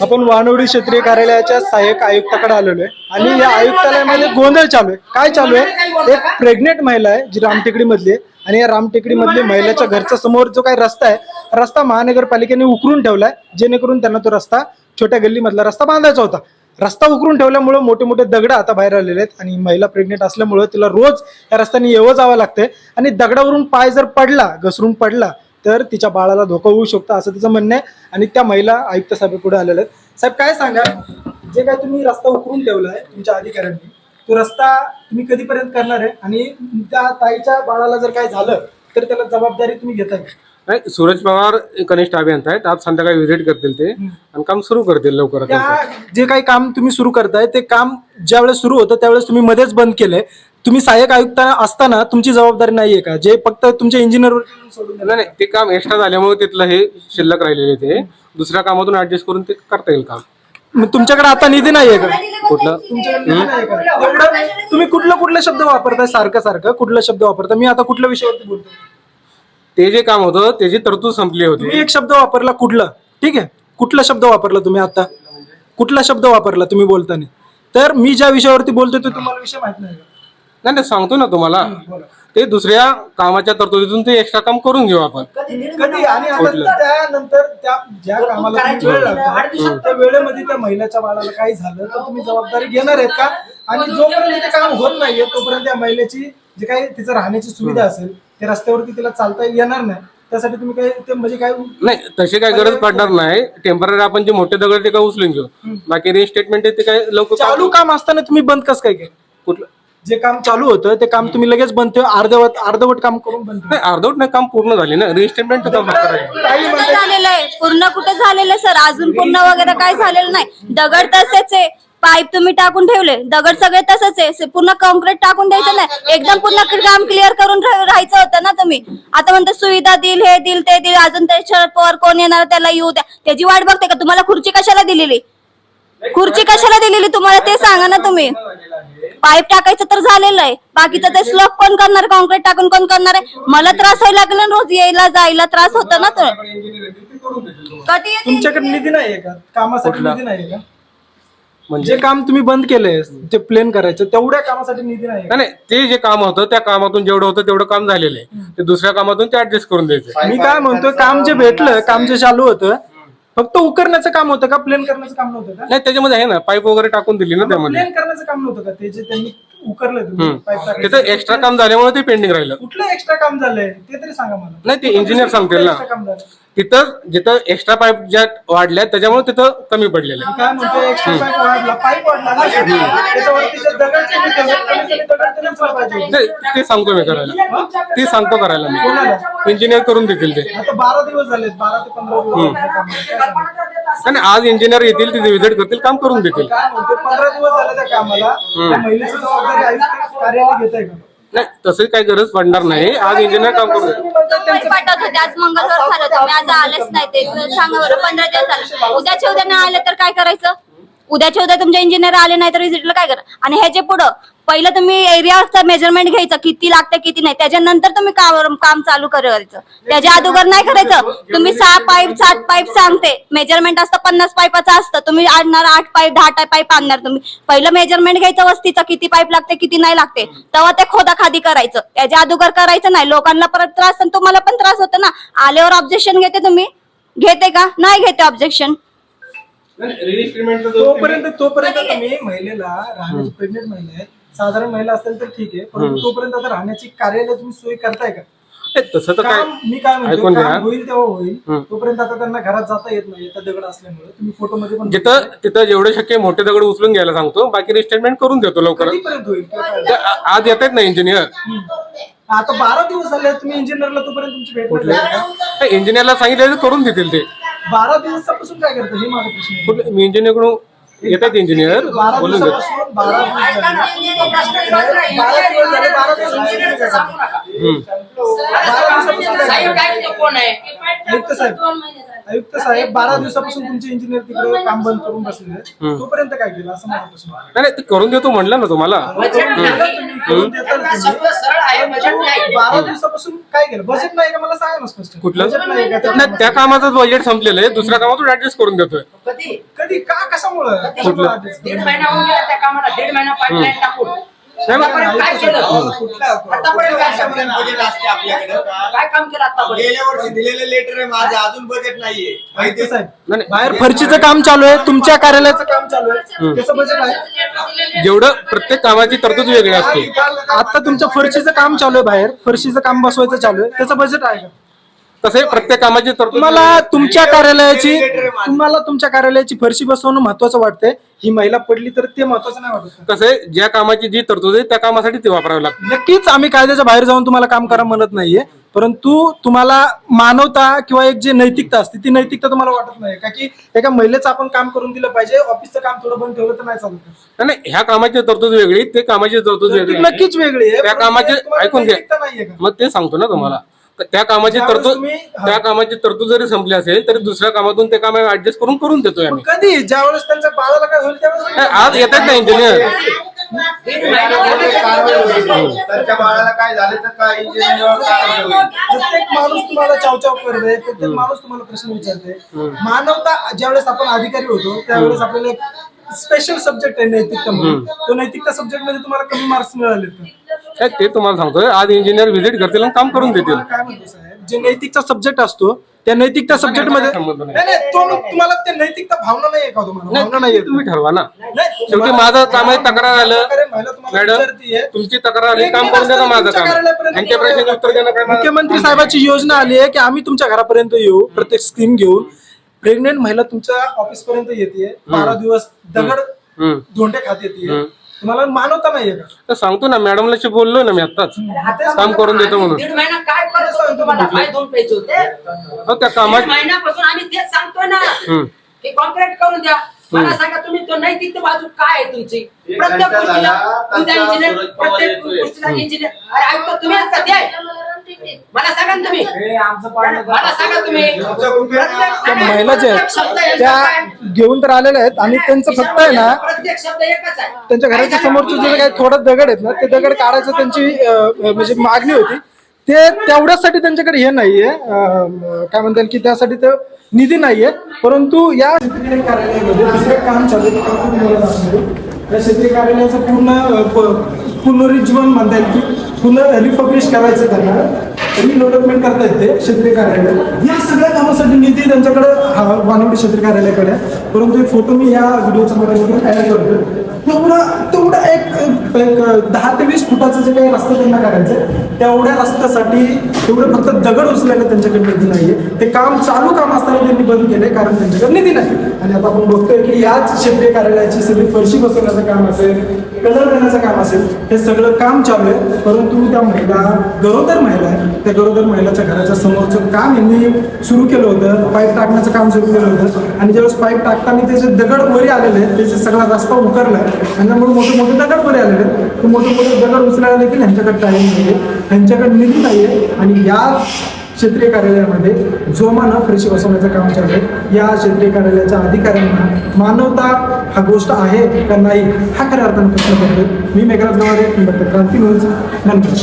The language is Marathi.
आपण वानवडी क्षेत्रीय कार्यालयाच्या सहाय्यक आयुक्ताकडे आलेलो आहे. आणि या आयुक्तालयामध्ये गोंधळ चालू आहे. काय चालू आहे? एक प्रेग्नेंट महिला आहे जी रामटेकडी मधली आहे. आणि या रामटेकडी मधली महिलेच्या घरच्या समोर जो काही रस्ता आहे रस्ता महानगरपालिकेने उकरून ठेवलाय जेणेकरून त्यांना तो रस्ता छोट्या गल्लीमधला रस्ता बांधायचा होता. रस्ता उकरून ठेवल्यामुळे मोठे मोठे दगड आता बाहेर आलेले आहेत आणि महिला प्रेग्नेंट असल्यामुळे तिला रोज या रस्त्याने येवं जावं लागतंय. आणि दगडावरून पाय जर पडला घसरून पडला तर तिच्या बाळाला धोका होऊ शकतो असं तिचं म्हणणं आहे. आणि त्या महिला आयुक्त साहेबांपुढे आलेल्या आहेत. साहेब काय सांगा जे काय तुम्ही रस्ता उकरून ठेवलाय तुमच्या अधिकाऱ्यांनी तो रस्ता तुम्ही कधीपर्यंत करणार आहे? आणि त्या ताईच्या बाळाला जर काय झालं तर त्याला जबाबदारी तुम्ही घेताय का? नाही सूरज पवार कनिष्ठ अभियंता आहेत. आज संध्याकाळी व्हिजिट करतील ते. आणि काम सुरू करतील लवकरात लवकर. त्या जे काही काम तुम्ही सुरू करताय ते काम ज्यावेळेस सुरू होतं त्यावेळेस तुम्ही मध्येच बंद केलंय. तुम्ही सहाय्यक आयुक्त असताना तुमची जबाबदारी नाहीये का? जे फक्त तुमच्या इंजिनियर नाही नाही ते काम एक्स्ट्रा झाल्यामुळे तिथलं हे शिल्लक राहिलेले ते. दुसऱ्या कामातून ऍडजस्ट करून ते करता येईल काम. मग तुमच्याकडे आता निधी नाहीये का? कुठलं? तुमच्याकडे निधी नाहीये का? एवढं तुम्ही कुठलं कुठलं शब्द वापरताय? सारखं सारखं कुठलं शब्द वापरताय? मी आता कुठल्या विषयावरती बोलतो ते जे काम होतं त्याची तरतूद संपली होती. तुम्ही एक शब्द वापरला कुठला? ठीक आहे. कुठला शब्द वापरला तुम्ही आता? कुठला शब्द वापरला तुम्ही बोलताना? तर मी ज्या विषयावरती बोलतोय तो तुम्हाला विषय माहीत नाही का? नाही नाही सांगतो ना तुम्हाला. ते दुसऱ्या कामाच्या तरतुदीतून ते एक्स्ट्रा काम करून घेऊ आपण. कधी आणि आता त्यानंतर त्या ज्या कामाला तुम्ही वेळ लागतो. त्या वेळेमध्ये त्या महिलेच्या बाळाला काही झालं तर तुम्ही जबाबदारी घेणार आहेत का? आणि जोपर्यंत ते काम होत नाहीये तोपर्यंत त्या महिलेची जे काही तिचं राहण्याची सुविधा असेल ते रस्त्यावरती तिला चालता येणार नाही. त्यासाठी तुम्ही काही ते म्हणजे काय नाही तशी काही गरज पडणार नाही. टेंपररी आपण जे मोठे दगड ते काय उचलून घेऊ? बाकी रिस्टेटमेंट ते काय लवकर चालू काम असताना तुम्ही बंद कसं काय केलं? कुठलं? जे काम चालू होतं ते काम तुम्ही लगेच बंद ठेव. अर्धवट अर्धवट काम करून. नाही अर्धवट नाही काम पूर्ण झाले ना. रिस्टेटमेंट काम झालेलं आहे. पूर्ण कुठं झालेलं सर? अजून पूर्ण वगैरे काय झालेलं नाही. दगड तसेच आहे. पाईप तुम्ही टाकून ठेवले. दगड सगळे तसंच आहे. से- पूर्ण कॉन्क्रीट टाकून द्यायचं नाही. एकदम पूर्ण काम क्लिअर करून राहायचं होतं ना तुम्ही. आता म्हणतो सुविधा देईल हे देईल ते देईल. अजून ते शरद पवार कोण येणार त्याला येऊ द्या. त्याची वाट बघते का? तुम्हाला खुर्ची कशाला दिलेली? खुर्ची कशाला दिलेली? तुम्हाला ते सांगा ना तुम्ही. पाईप टाकायचं तर झालेलं आहे. बाकीचं ते स्लॉप कोण करणार? कॉन्क्रीट टाकून कोण करणार आहे? मला त्रास व्हायला लागला ना रोज यायला जायला त्रास होतो ना तर कधी? तुमच्याकडे निधी नाहीये का? कामासाठी निधी नाहीये का? म्हणजे? जे काम तुम्ही बंद केलंय ते प्लेन करायचं तेवढ्या कामासाठी निधी नाही नाही नाही. ते जे काम होतं त्या कामातून जेवढं होतं तेवढं काम झालेलं आहे. ते दुसऱ्या कामातून ते ऍडजस्ट करून द्यायचं. मी काय म्हणतोय काम जे भेटलं काम जे चालू होतं फक्त उकरण्याचं काम होतं का? प्लेन करण्याचं काम नव्हतं का? नाही त्याच्यामध्ये आहे ना पाईप वगैरे टाकून दिली ना त्यामध्ये. प्लेन करण्याचं काम नव्हतं का? ते जे त्यांनी उकरलं. तिथं एक्स्ट्रा काम झाल्यामुळे ते पेंडिंग राहिलं. कुठलं एक्स्ट्रा काम झालंय? ते तरी सांगा मला. नाही ते इंजिनियर सांगतील ना. एक्स्ट्रा काम झालं तिथं जिथं एक्स्ट्रा पाईप ज्या वाढल्या त्याच्यामुळे तिथं कमी पडलेलं आहे. मी काय म्हणतोय एक्स्ट्रा पाईप वाढला पाईप वाढला ना? त्याच्यावरती जे दगड तुम्ही ठेवले, कमीत कमी दगड तरी उचलायला पाहिजे. होते. नाही, ते सांगतो मी करायला. ते सांगतो करायला मी. इंजिनियर करून देतील ते. आता बारा दिवस झाले बारा ते पंधरा दिवस झाले कामाला. काय सांगता? आणि आज इंजिनियर येतील तिथे व्हिजिट करतील काम करून देतील. काय म्हणते पंधरा दिवस झाले त्या कामाला. त्या महिलेची जबाबदारी आयुक्त कार्यालय घेत आहे का? नाही तसं काही गरज पडणार नाही. आज इंजिनियर काम करून देतील सकाळी पाठवत होते आज मंगळवार झालं तुम्ही आज आलेच नाही ते. सांगा बरं पंधरा दिवस झाले. उद्याच्या उद्या नाही आले तर काय करायचं? उद्याच्या उद्या तुमचे इंजिनियर आले नाही तर विजिटला काय करा? आणि ह्याचे पुढं पहिलं तुम्ही एरियाचं मेजरमेंट घ्यायचं किती लागतं किती नाही. त्याच्यानंतर तुम्ही काम काम चालू करायचं. त्याच्या अगोदर नाही करायचं. तुम्ही सहा पाईप सात पाईप सांगते. मेजरमेंट असतं पन्नास पाईपाचं असतं. तुम्ही आणणार आठ पाईप दहा पाईप आणणार तुम्ही. पहिलं मेजरमेंट घ्यायचं वस्तीचं किती पाईप लागते किती नाही लागते. तेव्हा ते खोदाखादी करायचं. त्याच्या अगोदर करायचं नाही. लोकांना परत त्रास तुम्हाला पण त्रास होतो ना. आल्यावर ऑब्जेक्शन घेते तुम्ही. घेते का? नाही घेते ऑब्जेक्शन तोपर्यंत तोपर्यंत तुम्ही महिलेला राहण्याची प्रेग्नेंट महिला आहे साधारण महिला असेल तर ठीक आहे परंतु तोपर्यंत आता राहण्याची कार्यालय तुम्ही सोय करताय का? तसं तर काय काम मी काय म्हणतो ऐकून घ्या. काम होईल तेव्हा होईल. हम्म. तोपर्यंत आता त्यांना घरात जाता येत नाही आता दगड असल्यामुळे. तुम्ही फोटो मध्ये पण जिथं तिथं जेवढे शक्य मोठे दगड उचलून घ्यायला सांगतो. बाकी रिस्टेटमेंट करून देतो लवकर. कधीपर्यंत होईल? ते आ- आज येत आहेत ना इंजिनियर आता बारा दिवस झाले तुम्ही इंजिनियरला तोपर्यंत तुमची भेट नाही झाली का? इंजिनियरला सांगितलं करून देतील ते. बारा दिवसापासून काय करतो हे माझा प्रश्न आहे. मी इंजिनियरकडून येत आहेत इंजिनियर बारा बोलून दिवसापासून बारा दिवस झाले. बारा दिवस झाले बारा दिवस इंजिनियर काय करतो? हम्म. बारा दिवसापासून काय करतो? साहेब काय कोण आहे आयुक्त साहेब आयुक्त साहेब बारा दिवसापासून तुमचे इंजिनियर तिकडे काम बंद करून बसलेले आहेत. हम्म. तोपर्यंत काय केलं? असं माझा प्रश्न आहे. नाही नाही, ते करून देतो म्हणलं ना तुम्हाला. बजेट करून नाही. तुम्ही, करून देताल तुम्ही. शब्द सरळ आहे बजेट नाही. बारा दिवसापासून काय केलं? बजेट नाही का? मला सांगा ना स्पष्ट. कुठलं? बजेट नाही का? त्या नाही त्या कामाचं बजेट संपलेलं आहे. दुसऱ्या कामातून ऍडजस्ट करून देतोय. कधी? कधी? का? कशामुळं? कधी? कशामुळं आधीच? दीड महिना होऊन गेला त्या कामाला. दीड महिना पाईपलाईन टाकून. आतापर्यंत काय केलं? आतापर्यंत काय वर्षापर्यंत केलं? बजेट असते आपल्याकडे? काय काम केलं आतापर्यंत गेल्या वर्षी दिलेलं लेटर आहे माझं अजून बजेट नाहीये. माहिती आयुक्त साहेब नाही, नाही. बाहेर फरशीचं काम चालू आहे तुमच्या कार्यालयाचं काम चालू आहे. त्याचं बजेट आहे जेवढं प्रत्येक कामाची तरतूद वेगळी असते. आता तुमच्या फरशीचं काम चालू आहे बाहेर. फरशीचं काम बसवायचं चालू आहे. त्याचं बजेट आहे का? तसे प्रत्येक कामाची तरतूद तुम्हाला तुमच्या कार्यालयाची. तुम्हाला तुमच्या कार्यालयाची फरशी बसवणं महत्वाचं वाटतंय. ही महिला पडली तर ते महत्वाचं नाही वाटत. आहे ज्या कामाची जी तरतूद आहे त्या कामासाठी ते वापरावे लागते. नक्कीच आम्ही कायद्याच्या बाहेर जाऊन तुम्हाला काम करा म्हणत नाहीये. परंतु तुम्हाला मानवता किंवा एक जी नैतिकता असते ती नैतिकता तुम्हाला वाटत नाही का की एका महिलेचं आपण काम करून दिलं पाहिजे ऑफिसचं काम थोडं बंद ठेवलं तर नाही चालत. नाही, नाही ह्या कामाची तरतूद वेगळी ते कामाची तरतूद वेगळी नक्कीच वेगळी आहे त्या परंतु कामाचे ऐकून घ्या. नैतिकता नाहीये का? मग ते सांगतो ना तुम्हाला. त्या कामाची तरतूद तुम्ही- हा. त्या कामाची तरतूद जरी संपली असेल तरी दुसऱ्या कामातून ते काम ऍडजस्ट करून करून देतोय आम्ही. कधी? ज्यावेळेस त्यांच्या बाळाला काय होईल नाही, त्यावेळेस आज येतात ना इंजिनियर. त्यांच्या बाळाला काय झालं तर काय इंजिनियर काय होईल? प्रत्येक माणूस तुम्हाला चावचाव करते प्रत्येक माणूस तुम्हाला प्रश्न विचारते मानवता ज्यावेळेस आपण अधिकारी होतो त्यावेळेस आपल्याला एक स्पेशल सब्जेक्ट आहे नैतिकता म्हणून. तो नैतिकता सब्जेक्टमध्ये तुम्हाला कमी मार्क्स मिळाले का काय ते तुम्हाला सांगतोय. आज इंजिनियर व्हिजिट करतील आणि काम करून देतील. तुम्हाला काय म्हणतो साहेब जे नैतिकचा सब्जेक्ट असतो त्या नैतिकता सब्जेक्टमध्ये संबंध नाही. नाही नाही तो मग तुम्हाला ते नैतिकता भावना का तुम्हाला? भावना नाही तुम्ही ठरवा ना. नाही, शेवटी माझं कामाची तक्रार आलं. मॅडम. तुमची तक्रार आली काम करून देणं माझं काम. कार्यालयापर्यंत यांच्या प्रश्नाचे उत्तर देणं काय माझं- मुख्यमंत्री साहेबाची योजना आली आहे की आम्ही तुमच्या घरापर्यंत येऊ प्रत्येक स्कीम घेऊन. प्रेग्नेंट महिला तुमच्या ऑफिस पर्यंत येते बारा दिवस दगड हम्म. धोंडे खात येते हम्म. तुम्हाला मानवता नाहीये का? तर सांगतो ना मॅडमला बोललो ना मी आताच काम करून देतो म्हणून. दीड महिना काय करत होतो तुम्हाला? काय दोन पैसे होते. अहो, त्या दीड कामात महिन्यापासून आम्ही तेच सांगतोय ना. हम्म. की कॉन्क्रीट करून द्या. मला सांगा तुम्ही तो नैतिक बाजू काय आहे तुमची? प्रत्येक घंटा गोष्टीला झाला, उद्या त्यांचा इंजिनियर सूरज पवार प्रत्येक येतोय. गोष्टीला इंजिनियर अरे ऐकतो तुम्ही आहेत का ते मला सांगा ना तुम्ही. मला सांगा तुम्ही. महिला आहेत त्या काय? घेऊन तर आलेल्या आहेत आणि त्यांचं फक्त आहे ना प्रत्येक शब्द एकच आहे. त्यांच्या घराच्या समोरचे जे काही थोडं दगड आहेत ना ते दगड काढायचं त्यांची अं, म्हणजे मागणी होती. ते तेवढ्यासाठी त्यांच्याकडे हे नाहीये. अं, काय म्हणतात की त्यासाठी ते निधी नाहीये. परंतु या क्षेत्रीय कार्यालयामध्ये दुसरं काम चालू आहे, ते काम तुम्ही बोलत असणार आहे. या क्षेत्रीय कार्यालयाचं पूर्ण अं, प- पुनरुज्जीवन म्हणता येईल की पुन्हा रिपब्लिश करायचं त्यांना रिडेव्हलपमेंट करता येते क्षेत्रीय कार्यालय या सगळ्या कामासाठी निधी त्यांच्याकडे वानवडी क्षेत्रीय कार्यालयाकडे परंतु एक फोटो मी या व्हिडिओच्या मध्ये तयार करतो तेवढा तेवढा एक एक दहा ते वीस फुटाचं जे काही रस्ता त्यांना करायचं आहे, तेवढ्या रस्त्यासाठी तेवढे फक्त दगड उचलायला त्यांच्याकडे निधी नाहीये. ते काम चालू काम असताना त्यांनी बंद केले कारण त्यांच्याकडे निधी नाही. आणि आता आपण बघतोय की याच क्षेत्रीय कार्यालयाची सगळी फरशी बसवण्याचं काम असेल कलर करण्याचं काम असेल हे सगळं काम चालू आहे. परंतु त्या महिला गरोदर महिला आहे. त्या गरोदर महिलाच्या घराच्या समोरचं काम यांनी सुरू केलं होतं. पाईप टाकण्याचं काम सुरू केलं होतं. आणि ज्यावेळेस पाईप टाकताना त्याचे दगड वरी आलेले आहेत त्याचे सगळा रस्ता उकरला आहे आणि त्यामुळे मोठे मोठे दगड वरी आलेले आहेत. ते मोठे मोठे दगड उचलायला देखील ह्यांच्याकडे टाईम आहे ह्यांच्याकडं निधी नाही आहे आणि या क्षेत्रीय कार्यालयामध्ये जोमानं फरशी बसवण्याचं काम चालू आहे या क्षेत्रीय कार्यालयाच्या अधिकाऱ्यांना मानवता हा गोष्ट आहे का नाही हा खऱ्या अर्थानं प्रश्न पडतोय. मी मेघराज गवारे क्रांती न्यूज नंतर